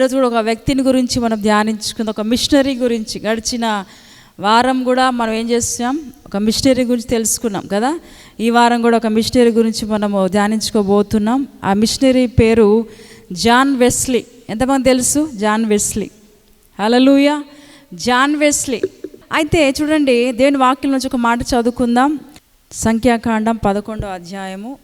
ఈరోజు కూడా ఒక వ్యక్తిని గురించి మనం ధ్యానించుకుందాం. ఒక మిషనరీ గురించి గడిచిన వారం కూడా మనం ఏం చేస్తాం ఒక మిషనరీ గురించి తెలుసుకున్నాం కదా? ఈ వారం కూడా ఒక మిషనరీ గురించి మనము ధ్యానించుకోబోతున్నాం. ఆ మిషనరీ పేరు జాన్ వెస్లీ. ఎంతమంది తెలుసు? John Wesley. Hallelujah John Wesley. అయితే చూడండి దేవుని వాక్యం నుంచి ఒక మాట చదువుకుందాం. సంఖ్యాకాండం పదకొండో అధ్యాయము.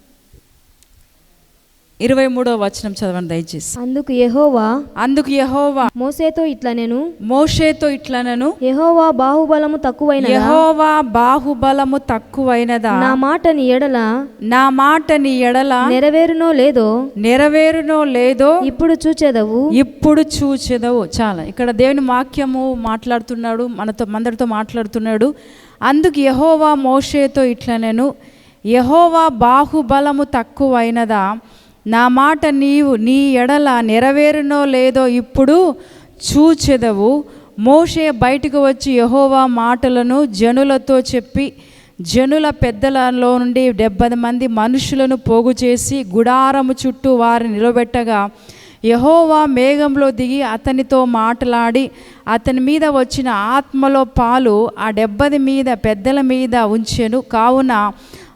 ఇరవై మూడో వచనం చదవండి దయచేసి. అందుకు యెహోవా అందుకు యహోవా మోసేతో ఇట్లా నేను మోషేతో ఇట్లనను. యెహోవా బాహుబలము తక్కువైన యహోవా బాహుబలము తక్కువైనదా? నా మాట నీ ఎడల? నా మాట నీ ఎడల? నెరవేరునో లేదో? నెరవేరునో లేదో? ఇప్పుడు చూచెదవు. ఇప్పుడు చూచెదవు. చాలా. ఇక్కడ దేవుని వాక్యము మాట్లాడుతున్నాడు మనతో మందరితో మాట్లాడుతున్నాడు. అందుకు యహోవా మోషేతో ఇట్లనెను. యహోవా బాహుబలము తక్కువైనదా? నా మాట నీవు నీ ఎడల నెరవేరునో లేదో ఇప్పుడు చూచెదవు. మోషే బయటకు వచ్చి యహోవా మాటలను జనులతో చెప్పి జనుల పెద్దలలో నుండి డెబ్బై మంది మనుషులను పోగు చేసి గుడారము చుట్టూ వారిని నిలబెట్టగా యహోవా మేఘంలో దిగి అతనితో మాట్లాడి అతని మీద వచ్చిన ఆత్మలో పాలు ఆ డెబ్బది మీద పెద్దల మీద ఉంచెను. కావున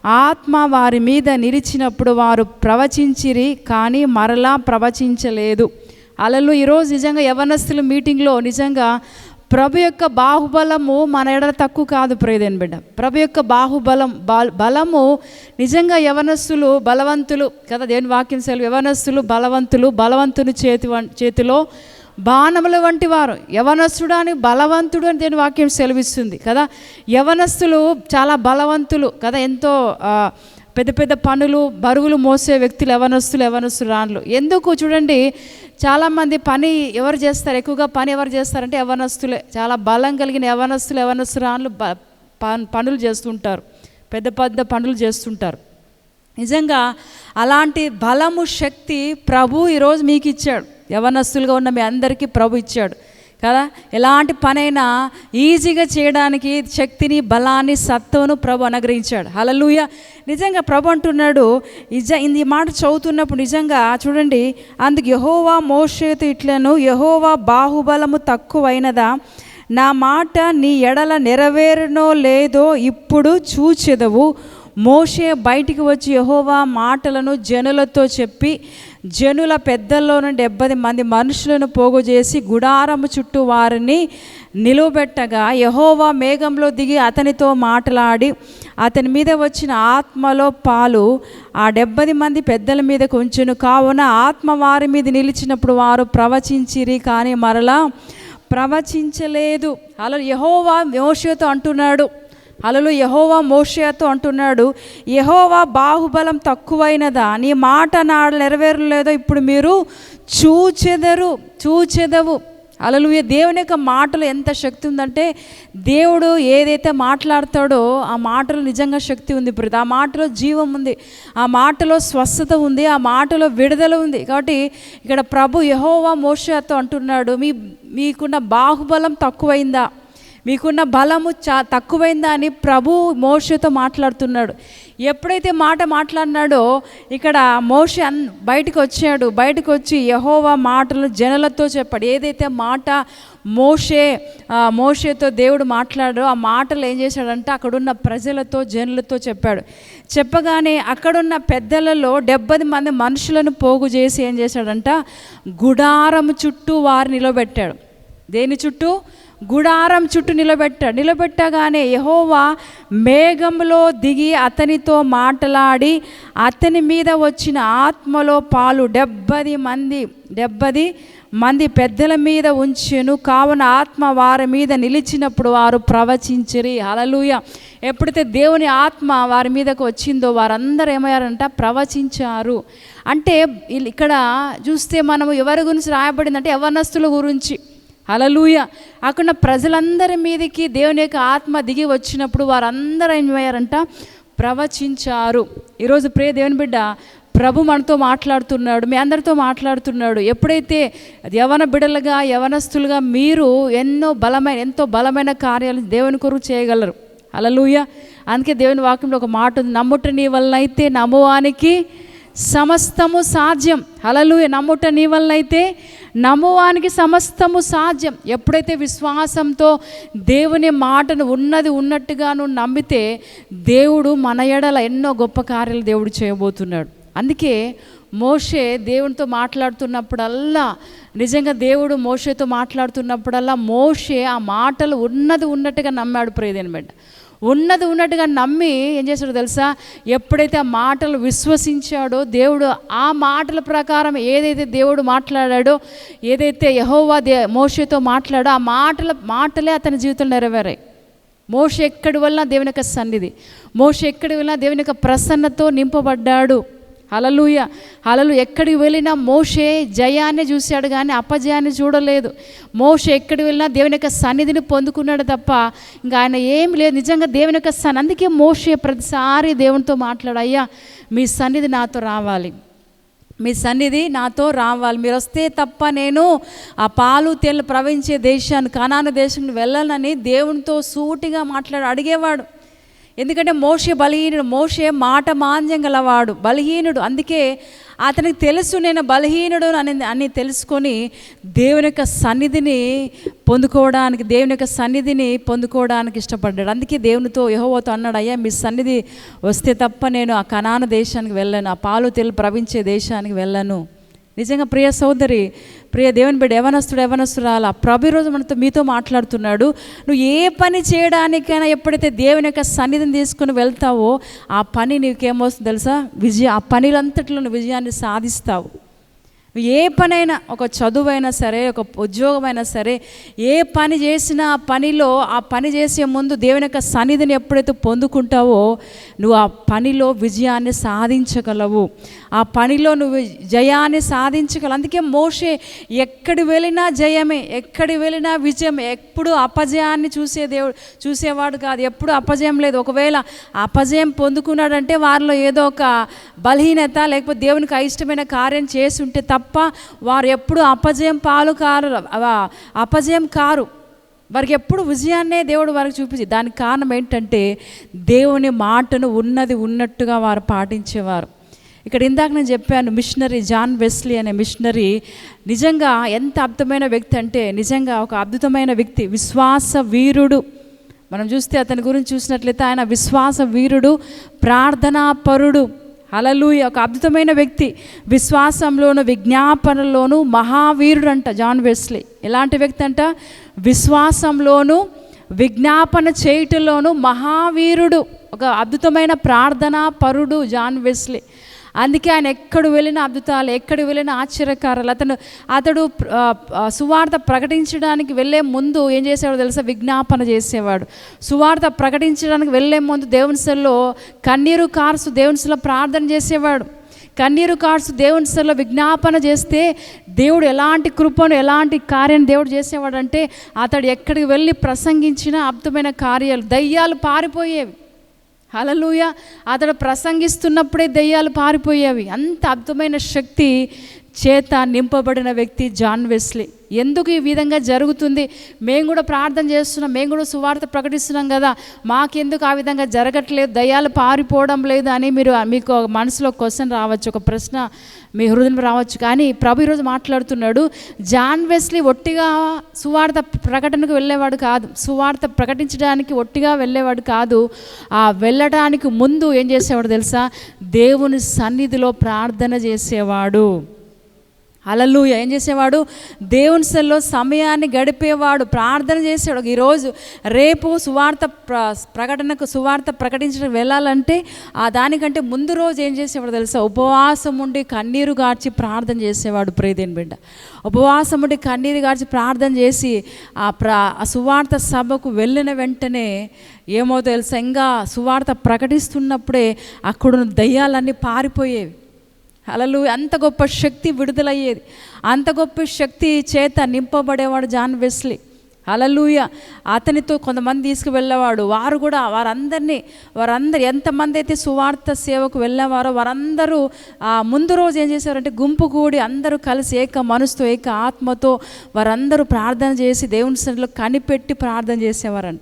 ఆత్మ వారి మీద నిలిచినప్పుడు వారు ప్రవచించిరి కానీ మరలా ప్రవచించలేదు. అలలు ఈరోజు నిజంగా యవనస్తుల మీటింగ్లో నిజంగా ప్రభు యొక్క బాహుబలము మన ఎడ తక్కువ కాదు ప్రేదేన్ బిడ్డ. ప్రభు యొక్క బాహుబలం బలము నిజంగా యవనస్తులు బలవంతులు కదా దేని వాక్యం సెలవు యవనస్తులు బలవంతులు బలవంతుని చేతి చేతిలో బాణముల వంటి వారు. యవనస్తుడు అని బలవంతుడు అని దేని వాక్యం సెలవిస్తుంది కదా. యవనస్తులు చాలా బలవంతులు కదా. ఎంతో పెద్ద పెద్ద పనులు బరువులు మోసే వ్యక్తులు యవనస్తులు యవనస్తులు రాన్లు ఎందుకు? చూడండి చాలామంది పని ఎవరు చేస్తారు? ఎక్కువగా పని ఎవరు చేస్తారంటే యవనస్తులే. చాలా బలం కలిగిన యవనస్తులు యవనస్తు రాన్లు పనులు చేస్తుంటారు. పెద్ద పెద్ద పనులు చేస్తుంటారు. నిజంగా అలాంటి బలము శక్తి ప్రభు ఈరోజు మీకు ఇచ్చాడు యవనస్తులుగా ఉన్న మీ అందరికీ ప్రభు ఇచ్చాడు. కదా? ఎలాంటి పనైనా ఈజీగా చేయడానికి శక్తిని బలాన్ని సత్వను ప్రభు అనుగ్రహించాడు. హలలుయ నిజంగా ప్రభు అంటున్నాడు నిజ ఈ మాట చదువుతున్నప్పుడు నిజంగా చూడండి అందుకు యహోవా మోషేతు ఇట్లను యహోవా బాహుబలము తక్కువైనదా? నా మాట నీ ఎడల నెరవేరునో లేదో ఇప్పుడు చూచెదవు. మోషే బయటికి వచ్చి యహోవా మాటలను జనులతో చెప్పి జనుల పెద్దల్లో డెబ్బది డెబ్బై మంది మనుషులను పోగు చేసి గుడారము చుట్టూ వారిని నిలువబెట్టగా యహోవా మేఘంలో దిగి అతనితో మాట్లాడి అతని మీద వచ్చిన ఆత్మలో పాలు ఆ డెబ్బై మంది పెద్దల మీద కొంచెను కావున ఆత్మ వారి మీద నిలిచినప్పుడు వారు ప్రవచించిరి కానీ మరలా ప్రవచించలేదు. అలా యహోవా యోషతో అంటున్నాడు. అలలు యహోవా మోషయాతో అంటున్నాడు యహోవా బాహుబలం తక్కువైనదా? నీ మాట నాడు నెరవేరలేదో ఇప్పుడు మీరు చూచెదరు చూచెదవు. అలలు దేవుని యొక్క మాటలు ఎంత శక్తి ఉందంటే దేవుడు ఏదైతే మాట్లాడతాడో ఆ మాటలు నిజంగా శక్తి ఉంది ఇప్పుడు ఆ మాటలో జీవం ఉంది ఆ మాటలో స్వస్థత ఉంది ఆ మాటలో విడుదల ఉంది. కాబట్టి ఇక్కడ ప్రభు యహోవా మోషతో అంటున్నాడు మీ మీకున్న బాహుబలం తక్కువైందా? మీకున్న బలము చా తక్కువైందా అని ప్రభు మోషతో మాట్లాడుతున్నాడు. ఎప్పుడైతే మాట మాట్లాడినాడో ఇక్కడ మోష అన్ బయటకు వచ్చాడు. బయటకు వచ్చి యహోవా మాటలు జనలతో చెప్పాడు. ఏదైతే మాట మోషే మోషేతో దేవుడు మాట్లాడో ఆ మాటలు ఏం చేశాడంటే అక్కడున్న ప్రజలతో జనులతో చెప్పాడు. చెప్పగానే అక్కడున్న పెద్దలలో డెబ్బై మంది మనుషులను పోగు చేసి ఏం చేశాడంట గుడారం చుట్టూ వారు నిలబెట్టాడు. దేని చుట్టూ? గుడారం చుట్టూ నిలబెట్ట నిలబెట్టగానే యహోవా మేఘంలో దిగి అతనితో మాట్లాడి అతని మీద వచ్చిన ఆత్మలో పాలు డెబ్బది మంది డెబ్బది మంది పెద్దల మీద ఉంచెను. కావున ఆత్మ వారి మీద నిలిచినప్పుడు వారు ప్రవచించిరి. అలలుయ ఎప్పుడైతే దేవుని ఆత్మ వారి మీదకు వచ్చిందో వారందరూ ఏమయ్యారంట? ప్రవచించారు. అంటే ఇక్కడ చూస్తే మనము ఎవరి గురించి రాయబడిందంటే యవనస్తుల గురించి. హలలుయ అక్కడ ప్రజలందరి మీదకి దేవుని యొక్క ఆత్మ దిగి వచ్చినప్పుడు వారందరూ ఏమయ్యారంట ప్రవచించారు. ఈరోజు ప్రియ దేవుని బిడ్డ ప్రభు మనతో మాట్లాడుతున్నాడు మీ అందరితో మాట్లాడుతున్నాడు. ఎప్పుడైతే యవన బిడలుగా యవనస్తులుగా మీరు ఎన్నో బలమైన ఎంతో బలమైన కార్యాలు దేవుని కొరకు చేయగలరు. అలలుయ అందుకే దేవుని వాక్యంలో ఒక మాట ఉంది నమ్ముట నీ వలన అయితే నమ్మువానికి సమస్తము సాధ్యం. హలలు నమ్ముట నీ వల్లైతే నమ్మువానికి సమస్తము సాధ్యం. ఎప్పుడైతే విశ్వాసంతో దేవుని మాటను ఉన్నది ఉన్నట్టుగా నువ్వు నమ్మితే దేవుడు మన ఎడల ఎన్నో గొప్ప కార్యాలు దేవుడు చేయబోతున్నాడు. అందుకే మోషే దేవునితో మాట్లాడుతున్నప్పుడల్లా నిజంగా దేవుడు మోషేతో మాట్లాడుతున్నప్పుడల్లా మోషే ఆ మాటలు ఉన్నది ఉన్నట్టుగా నమ్మాడు ప్రియదనమాట ఉన్నది ఉన్నట్టుగా నమ్మి ఏం చేశాడో తెలుసా? ఎప్పుడైతే ఆ మాటలు విశ్వసించాడో దేవుడు ఆ మాటల ప్రకారం ఏదైతే దేవుడు మాట్లాడాడో ఏదైతే యహోవా దే మోషేతో మాట్లాడో ఆ మాటల మాటలే అతని జీవితంలో నెరవేరాయి. మోష ఎక్కడి వల్ల దేవుని యొక్క సన్నిధి? మోష ఎక్కడి వల్ల దేవుని యొక్క ప్రసన్నతో నింపబడ్డాడు? హలలుయ హలలు ఎక్కడికి వెళ్ళినా మోషే జయాన్ని చూశాడు కానీ అపజయాన్ని చూడలేదు. మోష ఎక్కడికి వెళ్ళినా దేవుని యొక్క సన్నిధిని పొందుకున్నాడు తప్ప ఇంకా ఆయన ఏం లేదు. నిజంగా దేవుని యొక్క సన్ అందుకే మోషే ప్రతిసారి దేవునితో మాట్లాడు అయ్యా మీ సన్నిధి నాతో రావాలి. మీ సన్నిధి నాతో రావాలి. మీరు వస్తే తప్ప నేను ఆ పాలు తేళ్ళు ప్రవహించే దేశాన్ని కనాన దేశం వెళ్ళాలని దేవునితో సూటిగా మాట్లాడు అడిగేవాడు. ఎందుకంటే మోషే బలహీనుడు మోషే మాట మాంద్యం గలవాడు బలహీనుడు. అందుకే అతనికి తెలుసు నేను బలహీనుడు అని అని తెలుసుకొని దేవుని యొక్క సన్నిధిని పొందుకోవడానికి దేవుని యొక్క సన్నిధిని పొందుకోవడానికి ఇష్టపడ్డాడు. అందుకే దేవునితో యహోవతో అన్నాడు అయ్యా మీ సన్నిధి వస్తే తప్ప నేను ఆ కనాన దేశానికి వెళ్ళను ఆ పాలు తెలు ప్రవించే దేశానికి వెళ్ళను. నిజంగా ప్రియ సోదరి ప్రియ దేవుని బిడ్డ యవనస్తుడు యవనస్తురాల ప్రభు ఈరోజు మనతో మీతో మాట్లాడుతున్నాడు. నువ్వు ఏ పని చేయడానికైనా ఎప్పుడైతే దేవుని యొక్క సన్నిధిని తీసుకుని వెళ్తావో ఆ పని నీకేమొస్తుంది తెలుసా? విజయ ఆ పనిలంతట్లో నువ్వు విజయాన్ని సాధిస్తావు. ఏ పనైనా ఒక చదువైనా సరే ఒక ఉద్యోగమైనా సరే ఏ పని చేసినా ఆ పనిలో ఆ పని చేసే ముందు దేవుని యొక్క సన్నిధిని ఎప్పుడైతే పొందుకుంటావో నువ్వు ఆ పనిలో విజయాన్ని సాధించగలవు. ఆ పనిలో నువ్వు జయాన్ని సాధించగలవు. అందుకే మోషే ఎక్కడి వెళ్ళినా జయమే ఎక్కడి వెళ్ళినా విజయం ఎప్పుడు అపజయాన్ని చూసే దేవుడు చూసేవాడు కాదు. ఎప్పుడు అపజయం లేదు. ఒకవేళ అపజయం పొందుకున్నాడంటే వారిలో ఏదో ఒక బలహీనత లేకపోతే దేవునికి అయిష్టమైన కార్యం చేసి ఉంటే తప్ప తప్ప వారు ఎప్పుడు అపజయం పాలు కారు అపజయం కారు. వారికి ఎప్పుడు విజయాన్నే దేవుడు వారికి చూపించి దానికి కారణం ఏంటంటే దేవుని మాటను ఉన్నది ఉన్నట్టుగా వారు పాటించేవారు. ఇక్కడ ఇందాక నేను చెప్పాను మిషనరీ జాన్ వెస్లీ అనే మిషనరీ నిజంగా ఎంత అద్భుతమైన వ్యక్తి అంటే నిజంగా ఒక అద్భుతమైన వ్యక్తి విశ్వాస వీరుడు. మనం చూస్తే అతని గురించి చూసినట్లయితే ఆయన విశ్వాస వీరుడు ప్రార్థనాపరుడు. హలలుయ ఒక అద్భుతమైన వ్యక్తి. విశ్వాసంలోను విజ్ఞాపనలోను మహావీరుడు అంట జాన్ వెస్లీ. ఎలాంటి వ్యక్తి అంట? విశ్వాసంలోను విజ్ఞాపన చేయటంలోను మహావీరుడు. ఒక అద్భుతమైన ప్రార్థనా పరుడు జాన్ వెస్లీ. అందుకే ఆయన ఎక్కడ వెళ్ళిన అద్భుతాలు ఎక్కడ వెళ్ళిన ఆశ్చర్యకారాలు అతను అతడు సువార్త ప్రకటించడానికి వెళ్ళే ముందు ఏం చేసేవాడు తెలుసా? విజ్ఞాపన చేసేవాడు. సువార్త ప్రకటించడానికి వెళ్ళే ముందు దేవునిసల్లో కన్నీరు కార్సు దేవునిసలో ప్రార్థన చేసేవాడు. కన్నీరు కార్సు దేవుని సల్లో విజ్ఞాపన చేస్తే దేవుడు ఎలాంటి కృపను ఎలాంటి కార్యం దేవుడు చేసేవాడంటే అతడు ఎక్కడికి వెళ్ళి ప్రసంగించిన అద్భుతమైన కార్యాలు దయ్యాలు పారిపోయేవి. హలలుయ అతడు ప్రసంగిస్తున్నప్పుడే దెయ్యాలు పారిపోయేవి. అంత అద్భుతమైన శక్తి చేత నింపబడిన వ్యక్తి జాన్ వెస్లీ. ఎందుకు ఈ విధంగా జరుగుతుంది? మేము కూడా ప్రార్థన చేస్తున్నాం మేము కూడా సువార్త ప్రకటిస్తున్నాం కదా. మాకెందుకు ఆ విధంగా జరగట్లేదు? దయ్యాలు పారిపోవడం లేదు అని మీరు మీకు మనసులో క్వశ్చన్ రావచ్చు ఒక ప్రశ్న మీ హృదయం రావచ్చు. కానీ ప్రభు ఈరోజు మాట్లాడుతున్నాడు జాన్ వెస్లీ ఒట్టిగా సువార్త ప్రకటనకు వెళ్ళేవాడు కాదు. సువార్త ప్రకటించడానికి ఒట్టిగా వెళ్ళేవాడు కాదు. ఆ వెళ్ళడానికి ముందు ఏం చేసేవాడు తెలుసా? దేవుని సన్నిధిలో ప్రార్థన చేసేవాడు. అలలు ఏం చేసేవాడు? దేవుని సెల్లో సమయాన్ని గడిపేవాడు ప్రార్థన చేసేవాడు. ఈరోజు రేపు సువార్త ప్ర ప్రకటనకు సువార్త ప్రకటించడం వెళ్ళాలంటే ఆ దానికంటే ముందు రోజు ఏం చేసేవాడు తెలుసా? ఉపవాసం ఉండి కన్నీరు గార్చి ప్రార్థన చేసేవాడు ప్రేదేని బిడ్డ. ఉపవాసం ఉండి కన్నీరు గార్చి ప్రార్థన చేసి ఆ ప్ర సువార్త సభకు వెళ్ళిన వెంటనే ఏమో తెలుసా? ఇంకా సువార్త ప్రకటిస్తున్నప్పుడే అక్కడున్న దయ్యాలన్నీ పారిపోయేవి. అలలు అంత గొప్ప శక్తి విడుదలయ్యేది. అంత గొప్ప శక్తి చేత నింపబడేవాడు జాన్ వెస్లీ. అలలుయ అతనితో కొంతమంది తీసుకువెళ్ళేవాడు. వారు కూడా వారందరినీ వారందరు ఎంతమంది అయితే సువార్త సేవకు వెళ్ళేవారో వారందరూ ఆ ముందు రోజు ఏం చేశారంటే గుంపు కూడి అందరూ కలిసి ఏక మనసుతో ఏక ఆత్మతో వారందరూ ప్రార్థన చేసి దేవుని సన్నిధిలో కనిపెట్టి ప్రార్థన చేసేవారంట.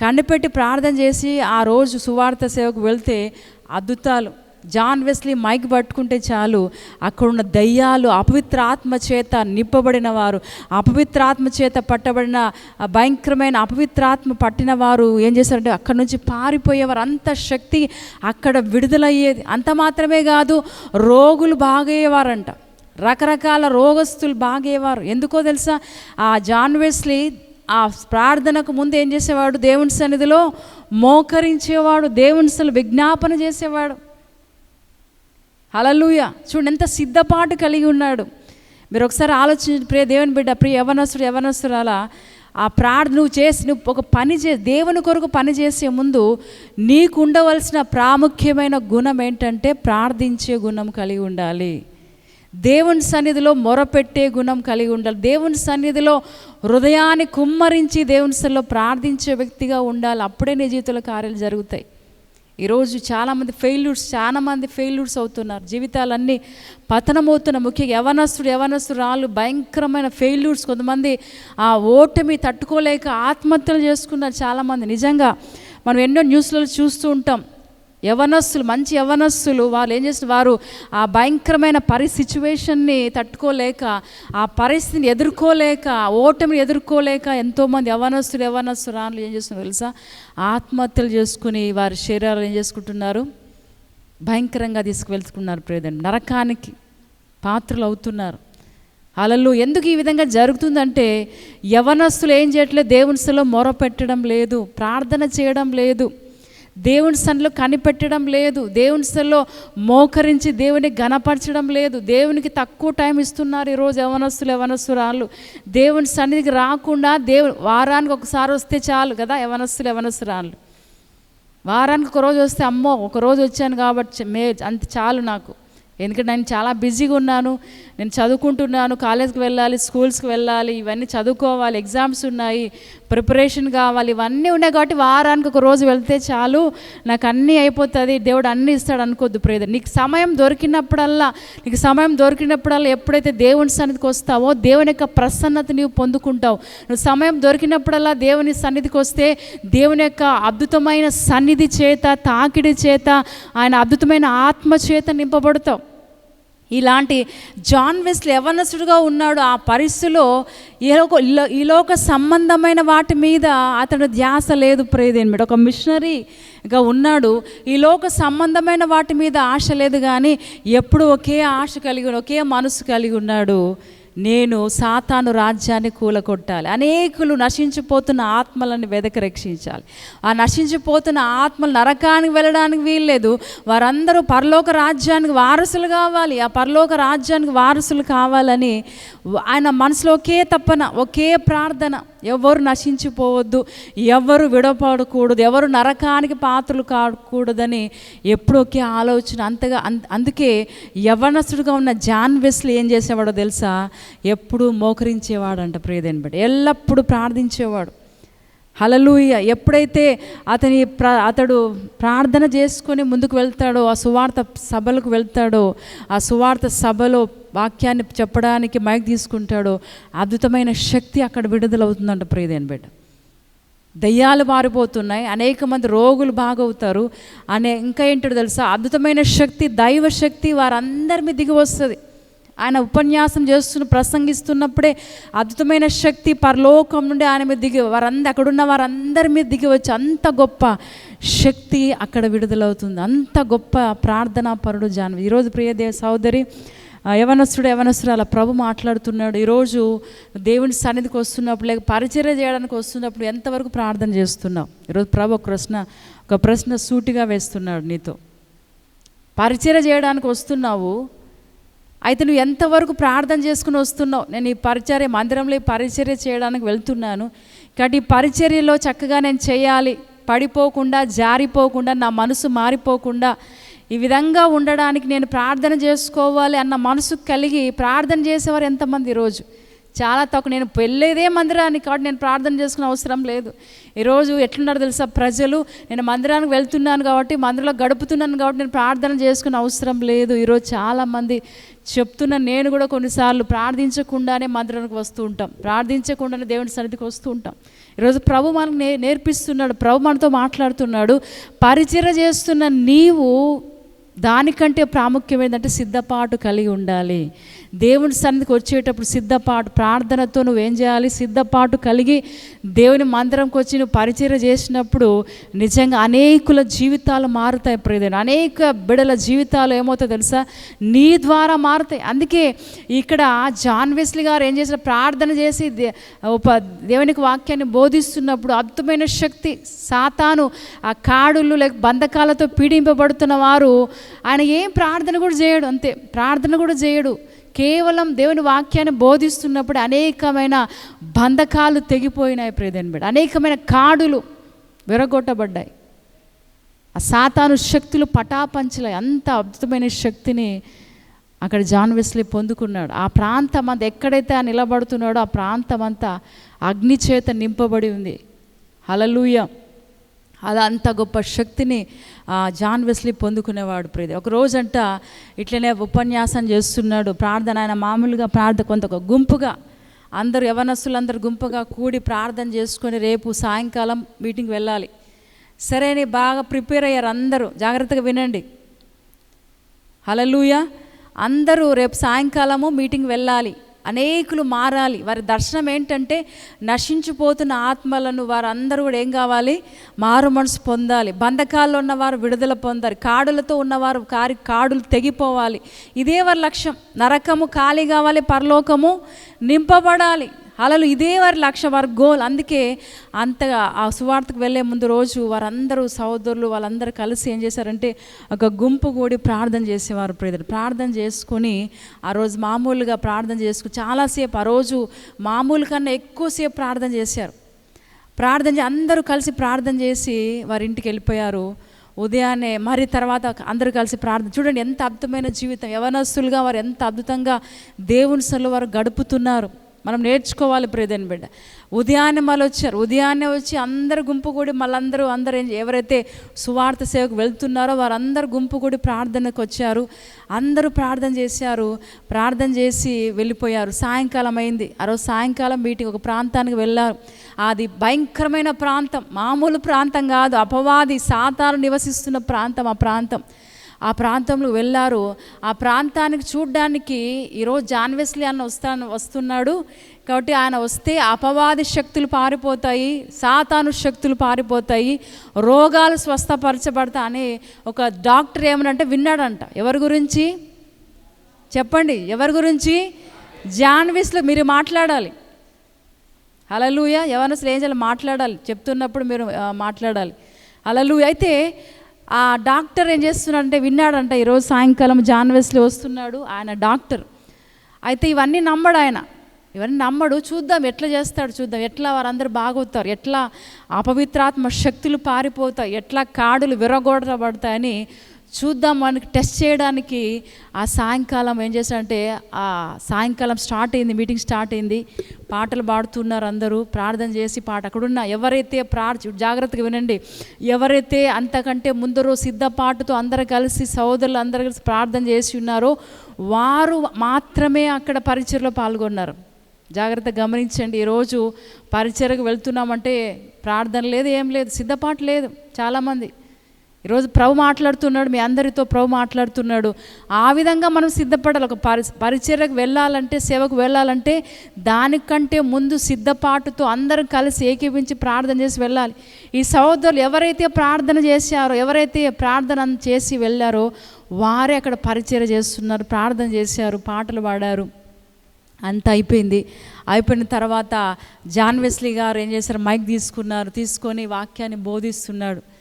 కనిపెట్టి ప్రార్థన చేసి ఆ రోజు సువార్త సేవకు వెళ్తే అద్భుతాలు. జాన్ వెస్లీ మైక్ పట్టుకుంటే చాలు అక్కడున్న దయ్యాలు అపవిత్ర ఆత్మ చేత నింపబడిన వారు అపవిత్ర ఆత్మ చేత పట్టబడిన భయంకరమైన అపవిత్ర ఆత్మ పట్టిన వారు ఏం చేశారంటే అక్కడి నుంచి పారిపోయేవారు అంత శక్తి అక్కడ విడుదలయ్యేది. అంత మాత్రమే కాదు రోగులు బాగయ్యేవారంట. రకరకాల రోగస్తులు బాగయ్యేవారు. ఎందుకో తెలుసా? ఆ జాన్ వెస్లీ ఆ ప్రార్థనకు ముందు ఏం చేసేవాడు? దేవుని సన్నిధిలో మోకరించేవాడు దేవుని సన్నిధిలో విజ్ఞాపన చేసేవాడు. హలలుయ చూడండి ఎంత సిద్ధపాటు కలిగి ఉన్నాడు. మీరు ఒకసారి ఆలోచించి ప్రియ దేవుని బిడ్డ ప్రియ యవనస్తుడు యవనస్తుడు అలా ఆ ప్రార్థన నువ్వు చేసి నువ్వు ఒక పని చే దేవుని కొరకు పని చేసే ముందు నీకు ఉండవలసిన ప్రాముఖ్యమైన గుణం ఏంటంటే ప్రార్థించే గుణం కలిగి ఉండాలి. దేవుని సన్నిధిలో మొరపెట్టే గుణం కలిగి ఉండాలి. దేవుని సన్నిధిలో హృదయాన్ని కుమ్మరించి దేవుని సన్నిధిలో ప్రార్థించే వ్యక్తిగా ఉండాలి. అప్పుడే నీ జీవితంలో కార్యాలు జరుగుతాయి. ఈరోజు చాలామంది ఫెయిల్యూర్స్ చాలామంది ఫెయిల్యూర్స్ అవుతున్నారు. జీవితాలన్నీ పతనమవుతున్న ముఖ్యంగా యవనస్తుడు యవనస్తుడు రాళ్ళు భయంకరమైన ఫెయిల్యూర్స్ కొంతమంది ఆ ఓటమి తట్టుకోలేక ఆత్మహత్యలు చేసుకున్నారు చాలామంది. నిజంగా మనం ఎన్నో న్యూస్లలో చూస్తూ ఉంటాం. యవనస్తులు మంచి యవనస్సులు వాళ్ళు ఏం చేస్తున్నారు? వారు ఆ భయంకరమైన పరి సిచ్యువేషన్ని తట్టుకోలేక ఆ పరిస్థితిని ఎదుర్కోలేక ఓటమిని ఎదుర్కోలేక ఎంతోమంది యవనస్తులు యవనస్తురాలు ఏం చేస్తున్నారు తెలుసా? ఆత్మహత్యలు చేసుకుని వారి శరీరాలు ఏం చేసుకుంటున్నారు? భయంకరంగా తీసుకువెళ్తున్నారు ప్రేదండి నరకానికి పాత్రలు అవుతున్నారు. అలలు ఎందుకు ఈ విధంగా జరుగుతుందంటే యవనస్తులు ఏం చేయట్లేదు దేవుని సలో మొర పెట్టడం లేదు ప్రార్థన చేయడం లేదు. దేవుని సన్నిలో కనిపెట్టడం లేదు. దేవుని సన్నిలో మోకరించి దేవుని గణపరచడం లేదు. దేవునికి తక్కువ టైం ఇస్తున్నారు ఈరోజు యవనస్తులు యవనస్తురాళ్ళు. దేవుని సన్నిధికి రాకుండా దేవు వారానికి ఒకసారి వస్తే చాలు కదా యవనస్తులు యవనస్తురాళ్ళు. వారానికి ఒక రోజు వస్తే అమ్మో ఒక రోజు వచ్చాను కాబట్టి మే అంత చాలు నాకు. ఎందుకంటే నేను చాలా బిజీగా ఉన్నాను. నేను చదువుకుంటున్నాను కాలేజ్కి వెళ్ళాలి స్కూల్స్కి వెళ్ళాలి ఇవన్నీ చదువుకోవాలి ఎగ్జామ్స్ ఉన్నాయి ప్రిపరేషన్ కావాలి ఇవన్నీ ఉన్నాయి కాబట్టి వారానికి ఒక రోజు వెళ్తే చాలు. నాకు అన్నీ అయిపోతుంది దేవుడు అన్నీ ఇస్తాడు అనుకోద్దు ప్రేద నీకు సమయం దొరికినప్పుడల్లా నీకు సమయం దొరికినప్పుడల్లా ఎప్పుడైతే దేవుని సన్నిధికి వస్తావో దేవుని యొక్క ప్రసన్నత నీవు పొందుకుంటావు. నువ్వు సమయం దొరికినప్పుడల్లా దేవుని సన్నిధికి వస్తే దేవుని యొక్క అద్భుతమైన సన్నిధి చేత తాకిడి చేత ఆయన అద్భుతమైన ఆత్మ చేత నింపబడతావు. ఇలాంటి జాన్ వెస్లీ యవనసుడుగా ఉన్నాడు. ఆ పరిస్థితిలో ఈలోక ఈ లోక సంబంధమైన వాటి మీద అతడు ధ్యాస లేదు. ప్రేదేనమాట ఒక మిషనరీగా ఉన్నాడు. ఈ లోక సంబంధమైన వాటి మీద ఆశ లేదు కానీ ఎప్పుడు ఒకే ఆశ కలిగి ఒకే మనసు కలిగి ఉన్నాడు. నేను సాతాను రాజ్యాన్ని కూలగొట్టాలి. అనేకులు నశించిపోతున్న ఆత్మలను వెదక రక్షించాలి. ఆ నశించిపోతున్న ఆత్మలు నరకానికి వెళ్ళడానికి వీల్లేదు. వారందరూ పరలోక రాజ్యానికి వారసులు కావాలి. ఆ పరలోక రాజ్యానికి వారసులు కావాలని ఆయన మనసులో ఒకే తప్పన ఒకే ప్రార్థన ఎవరు నశించిపోవద్దు ఎవరు విడపడకూడదు ఎవరు నరకానికి పాత్రలు కాకూడదని ఎప్పుడొకే ఆలోచన. అంతగా అం- అందుకే యవనస్తుడుగా ఉన్న జాన్ వెస్లు ఏం చేసేవాడో తెలుసా? ఎప్పుడు మోకరించేవాడంట ప్రియదేని బట్టి ఎల్లప్పుడూ ప్రార్థించేవాడు. హలలుయ ఎప్పుడైతే అతని ప్ర అతడు ప్రార్థన చేసుకొని ముందుకు వెళ్తాడో ఆ సువార్త సభలకు వెళ్తాడో ఆ సువార్త సభలో వాక్యాన్ని చెప్పడానికి మైక్ తీసుకుంటాడో అద్భుతమైన శక్తి అక్కడ విడుదలవుతుందంట ప్రియదేని బిడ్డ. దయ్యాలు మారిపోతున్నాయి అనేక మంది రోగులు బాగవుతారు అనే ఇంకా ఏంటో తెలుసా? అద్భుతమైన శక్తి దైవ శక్తి వారందరి మీద దిగి వస్తుంది. ఆయన ఉపన్యాసం చేస్తున్న ప్రసంగిస్తున్నప్పుడే అద్భుతమైన శక్తి పరలోకం నుండి ఆయన మీద దిగి వారందరూ అక్కడున్న వారందరి మీద దిగి వచ్చి అంత గొప్ప శక్తి అక్కడ విడుదలవుతుంది. అంత గొప్ప ప్రార్థనా పరుడు జాన్వి. ఈరోజు ప్రియదేవ సోదరి యవనస్తుడు యవనస్తుడు అలా ప్రభు మాట్లాడుతున్నాడు. ఈరోజు దేవుని సన్నిధికి వస్తున్నప్పుడు లేక పరిచర్య చేయడానికి వస్తున్నప్పుడు ఎంతవరకు ప్రార్థన చేస్తున్నావు? ఈరోజు ప్రభు ఒక ప్రశ్న ఒక ప్రశ్న సూటిగా వేస్తున్నాడు నీతో. పరిచర్య చేయడానికి వస్తున్నావు. అయితే నువ్వు ఎంతవరకు ప్రార్థన చేసుకుని వస్తున్నావు? నేను ఈ పరిచర్య మందిరంలో ఈ పరిచర్య చేయడానికి వెళ్తున్నాను. కాబట్టి ఈ పరిచర్యలో చక్కగా నేను చేయాలి. పడిపోకుండా జారిపోకుండా నా మనసు మారిపోకుండా ఈ విధంగా ఉండడానికి నేను ప్రార్థన చేసుకోవాలి అన్న మనసు కలిగి ప్రార్థన చేసేవారు ఎంతమంది ఈరోజు? చాలా తక్కువ. నేను వెళ్ళేదే మందిరానికి కాబట్టి నేను ప్రార్థన చేసుకునే అవసరం లేదు. ఈరోజు ఎట్లున్నారో తెలుసా ప్రజలు? నేను మందిరానికి వెళ్తున్నాను కాబట్టి మందిరంలో గడుపుతున్నాను కాబట్టి నేను ప్రార్థన చేసుకునే అవసరం లేదు. ఈరోజు చాలామంది చెప్తున్న నేను కూడా కొన్నిసార్లు ప్రార్థించకుండానే మందిరానికి వస్తూ ఉంటాం. ప్రార్థించకుండానే దేవుని సన్నిధికి వస్తూ ఉంటాం. ఈరోజు ప్రభు మనకు నే నేర్పిస్తున్నాడు ప్రభు మనతో మాట్లాడుతున్నాడు. పరిచయ చేస్తున్న నీవు దానికంటే ప్రాముఖ్యం ఏంటంటే సిద్ధపాటు కలిగి ఉండాలి. దేవుని సన్నిధికి వచ్చేటప్పుడు సిద్ధపాటు ప్రార్థనతో నువ్వేం చేయాలి? సిద్ధపాటు కలిగి దేవుని మందిరంకి వచ్చి నువ్వు పరిచయం చేసినప్పుడు నిజంగా అనేకుల జీవితాలు మారుతాయి ప్రియదేవుని అనేక బిడల జీవితాలు ఏమవుతాయో తెలుసా? నీ ద్వారా మారుతాయి. అందుకే ఇక్కడ జాన్ వెస్లీ గారు ఏం చేసిన ప్రార్థన చేసి ఉప దేవునికి వాక్యాన్ని బోధిస్తున్నప్పుడు అద్భుతమైన శక్తి సాతాను ఆ కాడులు లేక బంధకాలతో పీడింపబడుతున్న వారు ఆయన ఏం ప్రార్థన కూడా చేయడు అంతే. ప్రార్థన కూడా చేయడు. కేవలం దేవుని వాక్యాన్ని బోధిస్తున్నప్పుడు అనేకమైన బంధకాలు తెగిపోయినాయి ప్రియదేని బిడ్డ. అనేకమైన కాడులు విరగొట్టబడ్డాయి. ఆ సాతాను శక్తులు పటాపంచలే అంత అద్భుతమైన శక్తిని అక్కడ జాన్ వెస్లీ పొందుకున్నాడు. ఆ ప్రాంతం అంతా ఎక్కడైతే ఆ నిలబడుతున్నాడో ఆ ప్రాంతం అంతా అగ్ని చేత నింపబడి ఉంది. హలలుయ అదంత గొప్ప శక్తిని జాన్ వెస్లీ పొందుకునేవాడు ప్రీతి. ఒక రోజంట ఇట్లనే ఉపన్యాసం చేస్తున్నాడు ప్రార్థన ఆయన మామూలుగా ప్రార్థన కొంత ఒక గుంపుగా అందరూ యవనస్తులందరూ గుంపుగా కూడి ప్రార్థన చేసుకొని రేపు సాయంకాలం మీటింగ్కి వెళ్ళాలి. సరే అని బాగా ప్రిపేర్ అయ్యారు అందరూ. జాగ్రత్తగా వినండి. హలలుయ అందరూ రేపు సాయంకాలము మీటింగ్ వెళ్ళాలి. అనేకులు మారాలి. వారి దర్శనం ఏంటంటే నశించిపోతున్న ఆత్మలను వారందరూ కూడా ఏం కావాలి? మారు మనసు పొందాలి. బంధకాల్లో ఉన్నవారు విడుదల పొందాలి. కాడులతో ఉన్నవారు కారి కాడులు తెగిపోవాలి. ఇదే వారి లక్ష్యం. నరకము ఖాళీ కావాలి పరలోకము నింపబడాలి. అలలు ఇదే వారి లక్ష్య వారి గోల్. అందుకే అంతగా ఆ సువార్తకు వెళ్ళే ముందు రోజు వారందరూ సహోదరులు వాళ్ళందరూ కలిసి ఏం చేశారంటే ఒక గుంపు కూడి ప్రార్థన చేసేవారు ప్రేదలు ప్రార్థన చేసుకొని ఆ రోజు మామూలుగా ప్రార్థన చేసుకుని చాలాసేపు ఆ రోజు మామూలు కన్నా ఎక్కువసేపు ప్రార్థన చేశారు. ప్రార్థన చే- అందరూ కలిసి ప్రార్థన చేసి వారి ఇంటికి వెళ్ళిపోయారు. ఉదయాన్నే మరి తర్వాత అందరూ కలిసి ప్రార్థన చూడండి ఎంత అద్భుతమైన జీవితం. యవనస్తులుగా వారు ఎంత అద్భుతంగా దేవుని సలు వారు గడుపుతున్నారు. మనం నేర్చుకోవాలి ప్రియదని బిడ్డ. ఉదయాన్నే మళ్ళీ వచ్చారు. ఉదయాన్నే వచ్చి అందరు గుంపు కూడి మళ్ళందరూ అందరూ ఏం- ఎవరైతే సువార్త సేవకు వెళ్తున్నారో వారందరూ గుంపు కూడి ప్రార్థనకు వచ్చారు. అందరూ ప్రార్థన చేశారు. ప్రార్థన చేసి వెళ్ళిపోయారు. సాయంకాలం అయింది. ఆ రోజు సాయంకాలం మీటింగ్ ఒక ప్రాంతానికి వెళ్ళారు. అది భయంకరమైన ప్రాంతం. మామూలు ప్రాంతం కాదు. అపవాది సాతాను నివసిస్తున్న ప్రాంతం ఆ ప్రాంతం. ఆ ప్రాంతంలో వెళ్ళారు. ఆ ప్రాంతానికి చూడ్డానికి ఈరోజు జాన్వెస్లీ అన్న వస్తాను వస్తున్నాడు. కాబట్టి ఆయన వస్తే అపవాది శక్తులు పారిపోతాయి సాతాను శక్తులు పారిపోతాయి రోగాలు స్వస్థపరచబడతా అని ఒక డాక్టర్ ఏమనంటే విన్నాడంట. ఎవరి గురించి? చెప్పండి. ఎవరి గురించి? జాన్విస్లో మీరు మాట్లాడాలి. హలలుయ ఎవరిన స్నేహితులు మాట్లాడాలి. చెప్తున్నప్పుడు మీరు మాట్లాడాలి. హలలు అయితే ఆ డాక్టర్ ఏం చేస్తున్నాడంటే విన్నాడంట ఈరోజు సాయంకాలం జాన్వెస్లీ వస్తున్నాడు ఆయన డాక్టర్. అయితే ఇవన్నీ నమ్మడు ఆయన. ఇవన్నీ నమ్మడు. చూద్దాం ఎట్లా చేస్తాడు చూద్దాం. ఎట్లా వారందరూ బాగవుతారు? ఎట్లా అపవిత్రాత్మ శక్తులు పారిపోతాయి? ఎట్లా కాడులు విరగొడబడతాయని చూద్దాం మనకి టెస్ట్ చేయడానికి ఆ సాయంకాలం ఏం చేశారంటే ఆ సాయంకాలం స్టార్ట్ అయింది మీటింగ్ స్టార్ట్ అయింది. పాటలు పాడుతున్నారు అందరూ ప్రార్థన చేసి పాట. అక్కడున్న ఎవరైతే ప్రార్ జాగ్రత్తగా వినండి. ఎవరైతే అంతకంటే ముందరో రోజు సిద్ధపాటుతో అందరు కలిసి సోదరులు అందరు కలిసి ప్రార్థన చేసి ఉన్నారో వారు మాత్రమే అక్కడ పరిచయలో పాల్గొన్నారు. జాగ్రత్త గమనించండి ఈరోజు పరిచయకు వెళ్తున్నామంటే ప్రార్థన లేదు ఏం లేదు సిద్ధపాటు లేదు చాలామంది. ఈరోజు ప్రభు మాట్లాడుతున్నాడు మీ అందరితో ప్రభు మాట్లాడుతున్నాడు. ఆ విధంగా మనం సిద్ధపడాలి. ఒక పరి పరిచర్యకు వెళ్ళాలంటే సేవకు వెళ్ళాలంటే దానికంటే ముందు సిద్ధపాటుతో అందరం కలిసి ఏకీపించి ప్రార్థన చేసి వెళ్ళాలి. ఈ సహోదరులు ఎవరైతే ప్రార్థన చేశారో ఎవరైతే ప్రార్థన చేసి వెళ్ళారో వారే అక్కడ పరిచర్య చేస్తున్నారు ప్రార్థన చేశారు పాటలు పాడారు. అంత అయిపోయింది. అయిపోయిన తర్వాత జాన్ వెస్లీ గారు ఏం చేశారు? మైక్ తీసుకున్నారు తీసుకొని వాక్యాన్ని బోధిస్తున్నాడు.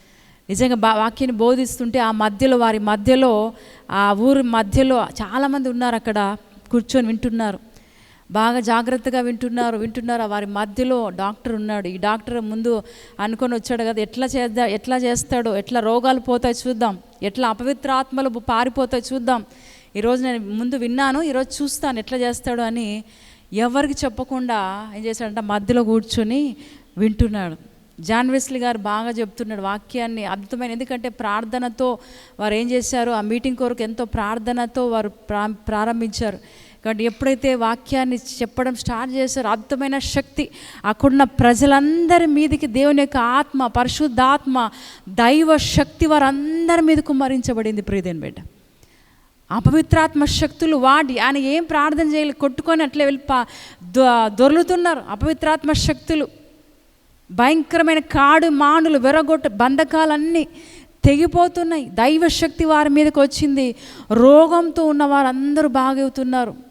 నిజంగా బా వాక్యాన్ని బోధిస్తుంటే ఆ మధ్యలో వారి మధ్యలో ఆ ఊరి మధ్యలో చాలామంది ఉన్నారు అక్కడ కూర్చొని వింటున్నారు. బాగా జాగ్రత్తగా వింటున్నారు వింటున్నారు. వారి మధ్యలో డాక్టర్ ఉన్నాడు. ఈ డాక్టర్ ముందు అనుకొని వచ్చాడు కదా ఎట్లా చేద్దా ఎట్లా చేస్తాడో ఎట్లా రోగాలు పోతాయి చూద్దాం. ఎట్లా అపవిత్ర ఆత్మలు పారిపోతాయి చూద్దాం. ఈరోజు నేను ముందు విన్నాను ఈరోజు చూస్తాను ఎట్లా చేస్తాడు అని ఎవరికి చెప్పకుండా ఏం చేశాడంటే మధ్యలో కూర్చొని వింటున్నాడు. జాన్ వెస్లీ గారు బాగా చెప్తున్నాడు వాక్యాన్ని అద్భుతమైన ఎందుకంటే ప్రార్థనతో వారు ఏం చేశారు? ఆ మీటింగ్ కొరకు ఎంతో ప్రార్థనతో వారు ప్రా ప్రారంభించారు. కాబట్టి ఎప్పుడైతే వాక్యాన్ని చెప్పడం స్టార్ట్ చేశారో అద్భుతమైన శక్తి అక్కడున్న ప్రజలందరి మీదకి దేవుని యొక్క ఆత్మ పరిశుద్ధాత్మ దైవ శక్తి వారందరి మీద కుమ్మరించబడింది ప్రియదేని బిడ్డ. అపవిత్రాత్మ శక్తులు వాడి ఆయన ఏం ప్రార్థన చేయాలి కొట్టుకొని అట్లే వెళ్ళి దొరులుతున్నారు దొర్లుతున్నారు. అపవిత్రాత్మ శక్తులు. భయంకరమైన కాడు మానులు విరగొట్టు బంధకాలన్నీ తెగిపోతున్నాయి. దైవశక్తి వారి మీదకి వచ్చింది. రోగంతో ఉన్న వారందరూ బాగవుతున్నారు.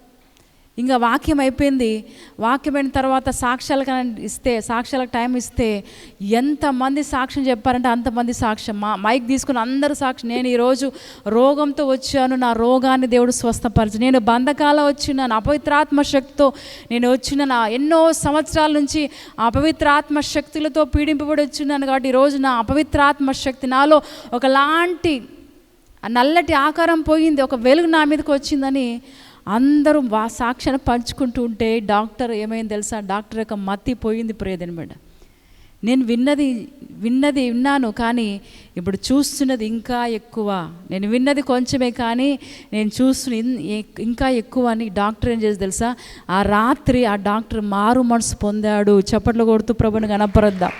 ఇంకా వాక్యం అయిపోయింది. వాక్యం అయిన తర్వాత సాక్ష్యాలకు ఇస్తే సాక్ష్యాలకు టైం ఇస్తే ఎంతమంది సాక్ష్యం చెప్పారంటే అంతమంది సాక్ష్యం. మా మైక్ తీసుకుని అందరూ సాక్ష్యం. నేను ఈరోజు రోగంతో వచ్చాను. నా రోగాన్ని దేవుడు స్వస్థపరచు. నేను బంధకాల వచ్చినాను అపవిత్రాత్మ శక్తితో నేను వచ్చిన నా ఎన్నో సంవత్సరాల నుంచి ఆ అపవిత్రాత్మ శక్తులతో పీడింపబడి వచ్చినాను కాబట్టి ఈరోజు నా అపవిత్రాత్మ శక్తి నాలో ఒకలాంటి నల్లటి ఆకారం పోయింది. ఒక వెలుగు నా మీదకి వచ్చిందని అందరూ వా సాక్ష్యాన్ని పంచుకుంటూ ఉంటే డాక్టర్ ఏమైంది తెలుసా? డాక్టర్ యొక్క మత్తి పోయింది ప్రియదని బిడ్డ. నేను విన్నది విన్నది విన్నాను కానీ ఇప్పుడు చూస్తున్నది ఇంకా ఎక్కువ. నేను విన్నది కొంచెమే కానీ నేను చూస్తున్న ఇంకా ఎక్కువ అని డాక్టర్ ఏం చేసి తెలుసా? ఆ రాత్రి ఆ డాక్టర్ మారు మనసు పొందాడు. చప్పట్లు కొడుతూ ప్రభుని కనపరద్దాం.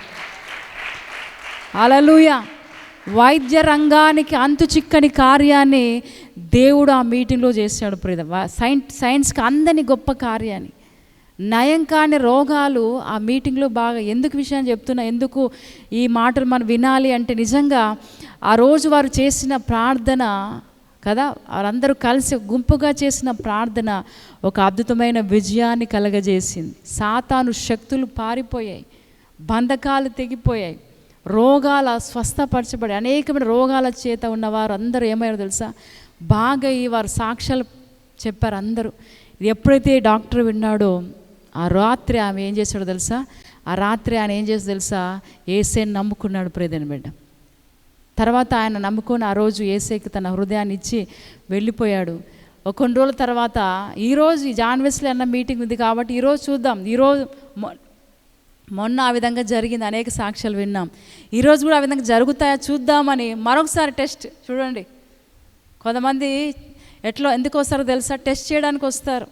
అలలుయా వైద్య రంగానికి అంతు చిక్కని కార్యాన్ని దేవుడు ఆ మీటింగ్లో చేశాడు ప్రియ సైన్స్ సైన్స్కి అందని గొప్ప కార్యాన్ని. నయం కాని రోగాలు ఆ మీటింగ్లో బాగా ఎందుకు విషయం చెప్తున్నా ఎందుకు ఈ మాటలు మనం వినాలి అంటే నిజంగా ఆ రోజు వారు చేసిన ప్రార్థన కదా వారందరూ కలిసి గుంపుగా చేసిన ప్రార్థన ఒక అద్భుతమైన విజయాన్ని కలగజేసింది. సాతాను శక్తులు పారిపోయాయి బంధకాలు తెగిపోయాయి. రోగాల స్వస్థపరచబడి అనేకమైన రోగాల చేత ఉన్న వారు అందరూ ఏమయ్యారో తెలుసా? బాగా ఈ వారు సాక్ష్యాలు చెప్పారు అందరూ. ఇది ఎప్పుడైతే డాక్టర్ విన్నాడో ఆ రాత్రి ఆమె ఏం చేశాడో తెలుసా? ఆ రాత్రి ఆయన ఏం చేసి తెలుసా? ఏసేని నమ్ముకున్నాడు ప్రేదని బిడ్డ. తర్వాత ఆయన నమ్ముకొని ఆ రోజు ఏసేకి తన హృదయాన్ని ఇచ్చి వెళ్ళిపోయాడు. కొన్ని రోజుల తర్వాత ఈరోజు ఈ జాన్వెస్లీ అన్న మీటింగ్ ఉంది కాబట్టి ఈరోజు చూద్దాం. ఈరోజు మొన్న ఆ విధంగా జరిగింది అనేక సాక్ష్యాలు విన్నాం. ఈరోజు కూడా ఆ విధంగా జరుగుతాయా చూద్దామని మరొకసారి టెస్ట్ చూడండి. కొంతమంది ఎట్లా ఎందుకు వస్తారో తెలుసా? టెస్ట్ చేయడానికి వస్తారు.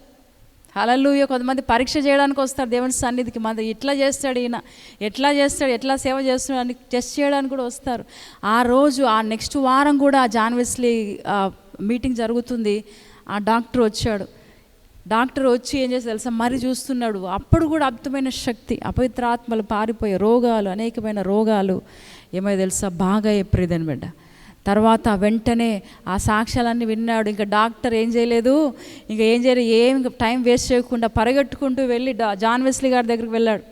హలలుయ కొంతమంది పరీక్ష చేయడానికి వస్తారు దేవుని సన్నిధికి. మన ఇట్లా చేస్తాడు ఈయన ఎట్లా చేస్తాడు ఎట్లా సేవ చేస్తున్నాడు అని టెస్ట్ చేయడానికి కూడా వస్తారు. ఆ రోజు ఆ నెక్స్ట్ వారం కూడా జాన్వెస్లీ మీటింగ్ జరుగుతుంది. ఆ డాక్టర్ వచ్చాడు. డాక్టర్ వచ్చి ఏం చేసి తెలుసా? మరి చూస్తున్నాడు. అప్పుడు కూడా అద్భుతమైన శక్తి అపవిత్రాత్మలు పారిపోయే రోగాలు అనేకమైన రోగాలు. ఏమో తెలుసా? బాగా ఎప్పుడేదని బిడ్డ తర్వాత వెంటనే ఆ సాక్ష్యాలన్నీ విన్నాడు. ఇంకా డాక్టర్ ఏం చేయలేదు. ఇంకా ఏం చేయలేదు. ఏం టైం వేస్ట్ చేయకుండా పరిగెట్టుకుంటూ వెళ్ళి డా జాన్ వెస్లీ గారి దగ్గరికి వెళ్ళాడు.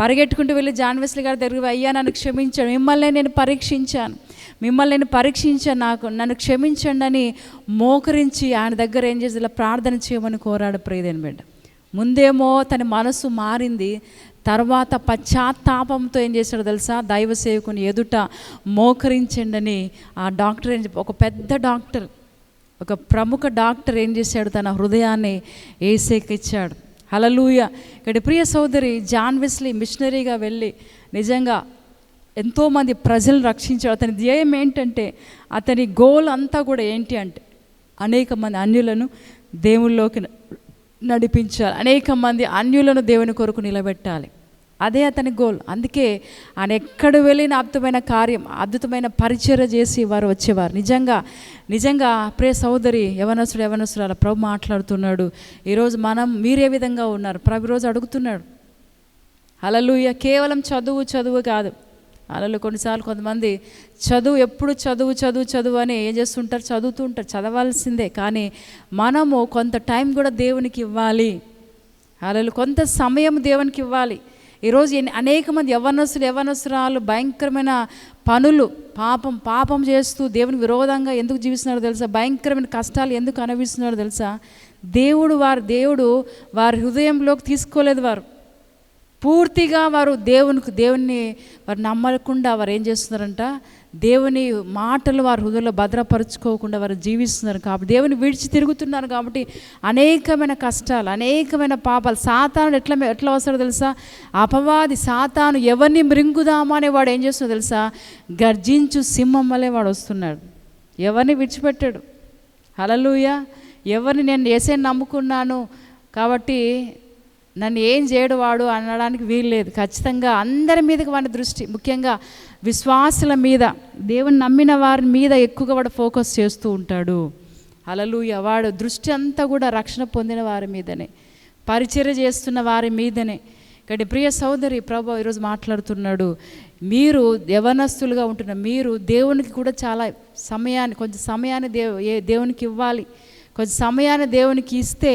పరిగెట్టుకుంటూ వెళ్ళి జాన్ వెస్లీ గారి దగ్గరికి అయ్యా నన్ను క్షమించాడు. మిమ్మల్ని నేను పరీక్షించాను. మిమ్మల్ని పరీక్షించ నాకు నన్ను క్షమించండి అని మోకరించి ఆయన దగ్గర ఏం చేసి ఇలా ప్రార్థన చేయమని కోరాడు ప్రియదేని బిడ్డ. ముందేమో తన మనసు మారింది తర్వాత పశ్చాత్తాపంతో ఏం చేశాడో తెలుసా? దైవ సేవకుని ఎదుట మోకరించండని ఆ డాక్టర్ ఏం ఒక పెద్ద డాక్టర్ ఒక ప్రముఖ డాక్టర్ ఏం చేశాడు? తన హృదయాన్ని ఏసేకిచ్చాడు హలలూయ ఇక్కడ ప్రియ సోదరి జాన్ వెస్లీ మిషనరీగా వెళ్ళి నిజంగా ఎంతోమంది ప్రజలను రక్షించాడు అతని ధ్యేయం ఏంటంటే అతని గోల్ అంతా కూడా ఏంటి అంటే అనేక మంది అన్యులను దేవుల్లోకి నడిపించాలి. అనేక మంది అన్యులను దేవుని కొరకు నిలబెట్టాలి. అదే అతని గోల్. అందుకే ఆయన ఎక్కడ వెళ్ళిన అద్భుతమైన కార్యం అద్భుతమైన పరిచర్య చేసి వారు వచ్చేవారు. నిజంగా నిజంగా ప్రే సోదరి యవనసుడు యవనసుడు ప్రభు మాట్లాడుతున్నాడు. ఈరోజు మనం మీరే విధంగా ఉన్నారు. ప్రభు రోజు అడుగుతున్నాడు. అలలుయ కేవలం చదువు చదువు కాదు. అలలు కొన్నిసార్లు కొంతమంది చదువు ఎప్పుడు చదువు చదువు చదువు అని ఏం చేస్తుంటారు? చదువుతూ ఉంటారు. చదవాల్సిందే. కానీ మనము కొంత టైం కూడా దేవునికి ఇవ్వాలి. అలలు కొంత సమయం దేవునికి ఇవ్వాలి. ఈరోజు ఎన్ని అనేక మంది యవనస్తులు యవనస్తురాలు భయంకరమైన పనులు పాపం పాపం చేస్తూ దేవుని విరోధంగా ఎందుకు జీవిస్తున్నారో తెలుసా? భయంకరమైన కష్టాలు ఎందుకు అనుభవిస్తున్నారో తెలుసా? దేవుడు వారు దేవుడు వారి హృదయంలోకి తీసుకోలేదు వారు. పూర్తిగా వారు దేవునికి దేవుని వారు నమ్మకుండా వారు ఏం చేస్తున్నారంట? దేవుని మాటలు వారి హృదయంలో భద్రపరుచుకోకుండా వారు జీవిస్తున్నారు కాబట్టి దేవుని విడిచి తిరుగుతున్నారు కాబట్టి అనేకమైన కష్టాలు అనేకమైన పాపాలు. సాతాను ఎట్లా ఎట్లా వస్తాడో తెలుసా? అపవాది సాతాను ఎవరిని మృంగుదామా అనే వాడు ఏం చేస్తుందో తెలుసా? గర్జించు సింహం వలె వాడు వస్తున్నాడు. ఎవరిని విడిచిపెట్టాడు. హలలుయ ఎవరిని నేను ఏసే నమ్ముకున్నాను కాబట్టి నన్ను ఏం చేయడు వాడు అనడానికి వీల్లేదు ఖచ్చితంగా అందరి మీదకి వాడి దృష్టి ముఖ్యంగా విశ్వాసుల మీద దేవుని నమ్మిన వారి మీద ఎక్కువగా వాడు ఫోకస్ చేస్తూ ఉంటాడు. అలలు వాడు దృష్టి అంతా కూడా రక్షణ పొందిన వారి మీదనే పరిచర్య చేస్తున్న వారి మీదనే. ఇక్కడ ప్రియ సోదరి ప్రభు ఈరోజు మాట్లాడుతున్నాడు. మీరు యవనస్తులుగా ఉంటున్న మీరు దేవునికి కూడా చాలా సమయాన్ని కొంచెం సమయాన్ని దేవు ఏ దేవునికి ఇవ్వాలి. కొంచెం సమయాన్ని దేవునికి ఇస్తే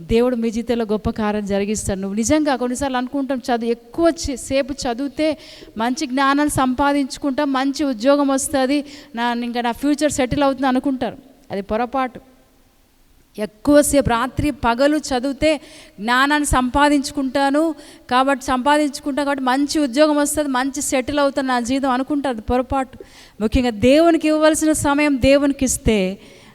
దేవుడు మీ జీవితంలో గొప్ప కార్యం జరిగిస్తాడు. నువ్వు నిజంగా కొన్నిసార్లు అనుకుంటాం చదువు ఎక్కువ సేపు చదివితే మంచి జ్ఞానాన్ని సంపాదించుకుంటాం మంచి ఉద్యోగం వస్తుంది నా ఇంకా నా ఫ్యూచర్ సెటిల్ అవుతుంది అనుకుంటారు. అది పొరపాటు. ఎక్కువసేపు రాత్రి పగలు చదివితే జ్ఞానాన్ని సంపాదించుకుంటాను కాబట్టి సంపాదించుకుంటాను కాబట్టి మంచి ఉద్యోగం వస్తుంది మంచి సెటిల్ అవుతాను నా జీవితం అనుకుంటారు. అది పొరపాటు. ముఖ్యంగా దేవునికి ఇవ్వవలసిన సమయం దేవునికి ఇస్తే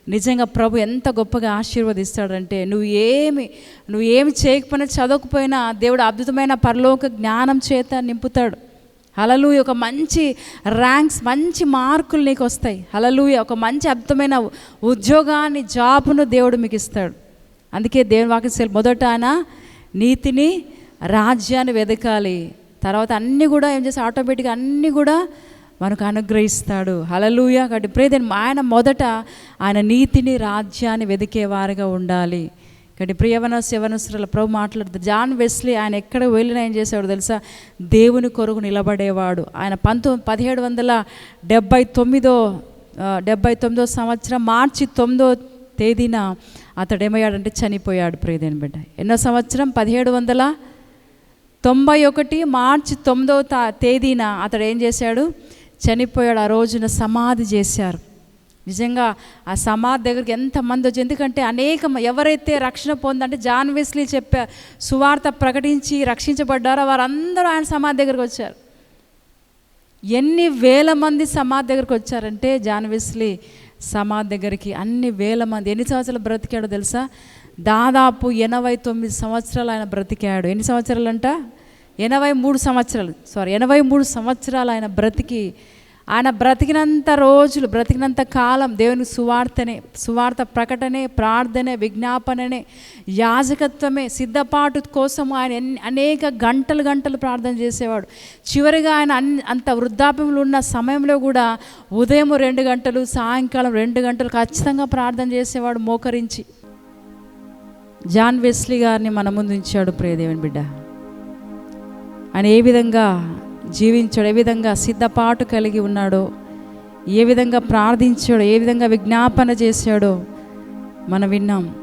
నిజంగా ప్రభు ఎంత గొప్పగా ఆశీర్వదిస్తాడంటే నువ్వు ఏమి నువ్వు ఏమి చేయకపోయినా చదవకపోయినా దేవుడు అద్భుతమైన పరలోక జ్ఞానం చేత నింపుతాడు. హలలు ఒక మంచి ర్యాంక్స్ మంచి మార్కులు నీకు వస్తాయి. హలలు ఒక మంచి అద్భుతమైన ఉద్యోగాన్ని జాబ్ను దేవుడు మీకు ఇస్తాడు. అందుకే దేవుని వాక్యం మొదట ఆయన నీతిని రాజ్యాన్ని వెదకాలి. తర్వాత అన్నీ కూడా ఏం చేసి ఆటోమేటిక్గా అన్నీ కూడా మనకు అనుగ్రహిస్తాడు. హలలుయ కాబట్టి ప్రేదన్ ఆయన మొదట ఆయన నీతిని రాజ్యాన్ని వెదికేవారుగా ఉండాలి. కాబట్టి ప్రియవన శివనసుల ప్రభు మాట్లాడుతారు జాన్ వెస్లీ ఆయన ఎక్కడ వెళ్ళినా ఏం చేసేవాడు తెలుసా? దేవుని కొరకు నిలబడేవాడు. ఆయన పంతొమ్మిది పదిహేడు వందల డెబ్బై తొమ్మిదో డెబ్బై తొమ్మిదో సంవత్సరం మార్చి తొమ్మిదో తేదీన అతడు ఏమయ్యాడంటే చనిపోయాడు. ప్రియదేని బిడ్డ. ఎన్నో సంవత్సరం? పదిహేడు వందల తొంభై ఒకటి మార్చి తొమ్మిదో తా తేదీన అతడు ఏం చేశాడు? చనిపోయాడు ఆ రోజున సమాధి చేశారు. నిజంగా ఆ సమాధి దగ్గరికి ఎంతమంది వచ్చి ఎందుకంటే అనేక ఎవరైతే రక్షణ పొందంటే జాన్ వెస్లీ చెప్పే సువార్త ప్రకటించి రక్షించబడ్డారో వారందరూ ఆయన సమాధి దగ్గరికి వచ్చారు. ఎన్ని వేల మంది సమాధి దగ్గరికి వచ్చారంటే జాన్ వెస్లీ సమాధి దగ్గరికి అన్ని వేల మంది ఎన్ని సంవత్సరాలు బ్రతికాడో తెలుసా? దాదాపు ఎనభై తొమ్మిది సంవత్సరాలు ఆయన బ్రతికాడు. ఎన్ని సంవత్సరాలు ఎనభై మూడు సంవత్సరాలు సారీ ఎనభై మూడు సంవత్సరాలు ఆయన బ్రతికి ఆయన బ్రతికినంత రోజులు బ్రతికినంత కాలం దేవుని సువార్తనే సువార్త ప్రకటనే ప్రార్థనే విజ్ఞాపననే యాజకత్వమే సిద్ధపాటు కోసం ఆయన ఎన్ని అనేక గంటలు గంటలు ప్రార్థన చేసేవాడు. చివరిగా ఆయన అన్ అంత వృద్ధాప్యంలో ఉన్న సమయంలో కూడా ఉదయం రెండు గంటలు సాయంకాలం రెండు గంటలు ఖచ్చితంగా ప్రార్థన చేసేవాడు మోకరించి. జాన్ వెస్లీ గారిని మన ముందు ఉంచాడు ప్రియదేవుని బిడ్డ. ఆయన ఏ విధంగా జీవించాడు ఏ విధంగా సిద్ధపాటు కలిగి ఉన్నాడో ఏ విధంగా ప్రార్థించాడో ఏ విధంగా విజ్ఞాపన చేశాడో మనం విన్నాం.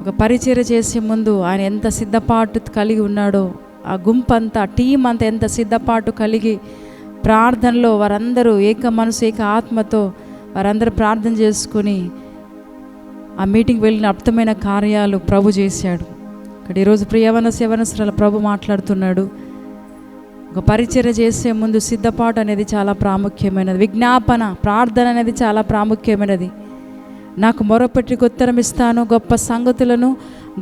ఒక పరిచయ చేసే ముందు ఆయన ఎంత సిద్ధపాటు కలిగి ఉన్నాడో ఆ గుంపు అంతా టీం అంతా ఎంత సిద్ధపాటు కలిగి ప్రార్థనలో వారందరూ ఏక మనసు ఏక ఆత్మతో వారందరూ ప్రార్థన చేసుకుని ఆ మీటింగ్ వెళ్ళిన అర్థమైన కార్యాలు ప్రభు చేశాడు. ఇక్కడ ఈరోజు ప్రియవన సేవనస్రాల ప్రభు మాట్లాడుతున్నాడు. ఒక పరిచర్య చేసే ముందు సిద్ధపాటు అనేది చాలా ప్రాముఖ్యమైనది. విజ్ఞాపన ప్రార్థన అనేది చాలా ప్రాముఖ్యమైనది. నాకు మొరపెట్టికి ఉత్తరం ఇస్తాను. గొప్ప సంగతులను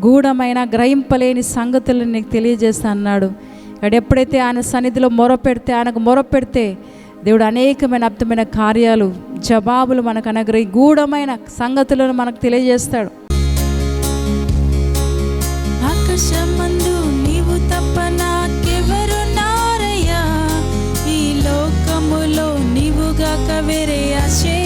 గూఢమైన గ్రహింపలేని సంగతులను నీకు తెలియజేస్తా అన్నాడు. ఇక్కడ ఎప్పుడైతే ఆయన సన్నిధిలో మొరపెడితే ఆయనకు మొరపెడితే దేవుడు అనేకమైన అర్థమైన కార్యాలు జవాబులు మనకు అనగ్రహి గూఢమైన సంగతులను మనకు తెలియజేస్తాడు. ఆకాశమందు నీవు తప్ప నాకెవరున్నారయ్యా ఈ లోకములో నీవుగాక వేరే ఆశే